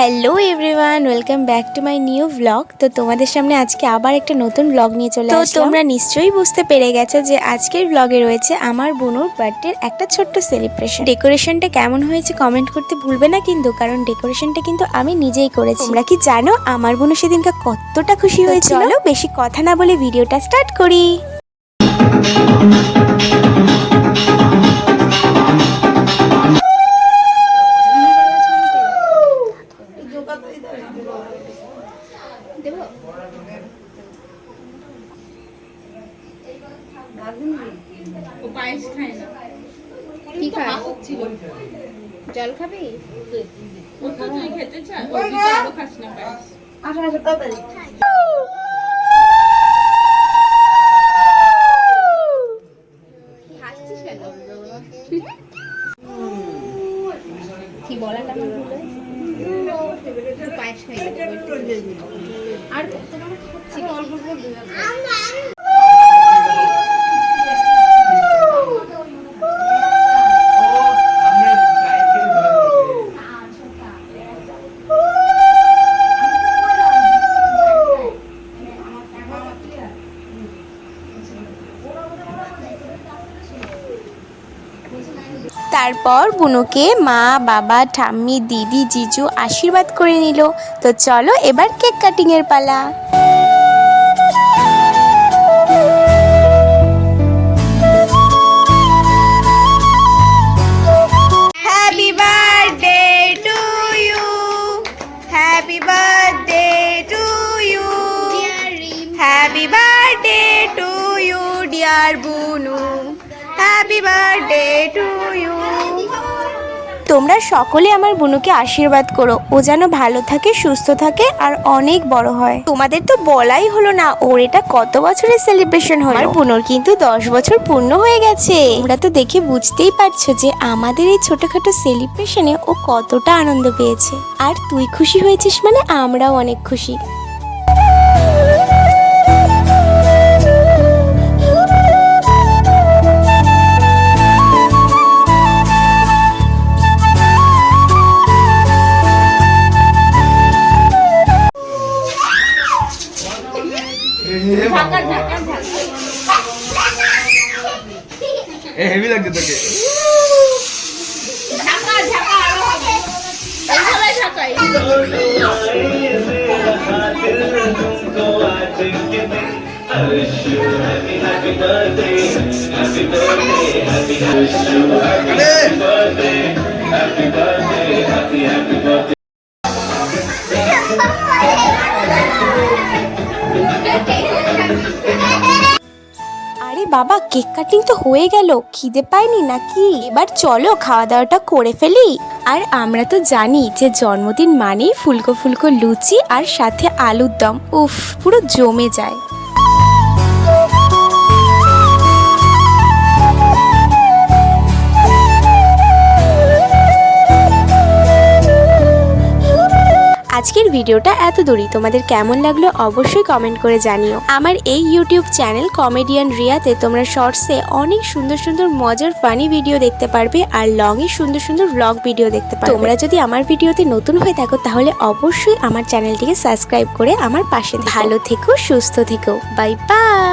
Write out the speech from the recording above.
Hello everyone welcome back to my new blog তো তোমাদের সামনে আজকে আবার একটা নতুন ব্লগ নিয়ে চলে তো তোমরা নিশ্চয়ই বুঝতে পেরে গেছো যে আজকের ব্লগে রয়েছে আমার বোনুর বার্থডের একটা ছোট্ট সেলিব্রেশন ডেকোরেশনটা কেমন হয়েছে কমেন্ট করতে ভুলবে না কিন্তু কারণ ডেকোরেশনটা কিন্তু আমি নিজেই করেছি। তোমরা কি জানো আমার বোনু সেদিনকে কতটা খুশি হয়েছিল? বেশি কথা না বলে ভিডিওটা স্টার্ট করি। কি খায়? জল খাবি? কেন? কি বলাটা আমার ভুল পায়েস খাই আর কত টাকা খাচ্ছি অল্প তারপর বুনুকে মা, বাবা, ঠাম্মি, দিদি, জিজু আশীর্বাদ করে নিল। তো চলো এবার কেক কাটিং এর পালা। Birthday to তোমরা সকলে আমার বুনুকে আশীর্বাদ করো। ও যেন ভালো থাকে সুস্থ থাকে আর অনেক বড় হয়। তোমাদের তো বলাই হলো না ওর এটা কত বছরের সেলিব্রেশন হলো? আমার বুনুর কিন্তু দশ বছর পূর্ণ হয়ে গেছে। তোমরা তো দেখে বুঝতেই পারছ যে আমাদের এই ছোটখাটো সেলিব্রেশনে ও কতটা আনন্দ পেয়েছে। আর তুই খুশি হয়েছিস মানে আমরাও অনেক খুশি। এ হেভি লাগছে তোকে। আরে বাবা, কেক কাটিং তো হয়ে গেল। খিদে পায়নি নাকি? এবার চলো খাওয়া দাওয়াটা করে ফেলি। আর আমরা তো জানি যে জন্মদিন মানেই ফুলকো ফুলকো লুচি আর সাথে আলুর দম। উফ, পুরো জমে যায়। আজকের ভিডিওটা এত দূরই তোমাদের কেমন লাগল অবশ্যই কমেন্ট করে জানিও। আমার এই ইউটিউব চ্যানেল কমেডিয়ান রিয়াতে তোমরা শর্টসে অনেক সুন্দর সুন্দর মজার ফানি ভিডিও দেখতে পারবে আর লং এ সুন্দর সুন্দর ব্লগ ভিডিও দেখতে পারবে। তোমরা যদি আমার ভিডিওতে নতুন হয়ে থাকো তাহলে অবশ্যই আমার চ্যানেলটিকে সাবস্ক্রাইব করে আমার পাশে ভালো থেকো, সুস্থ থেকো। Bye bye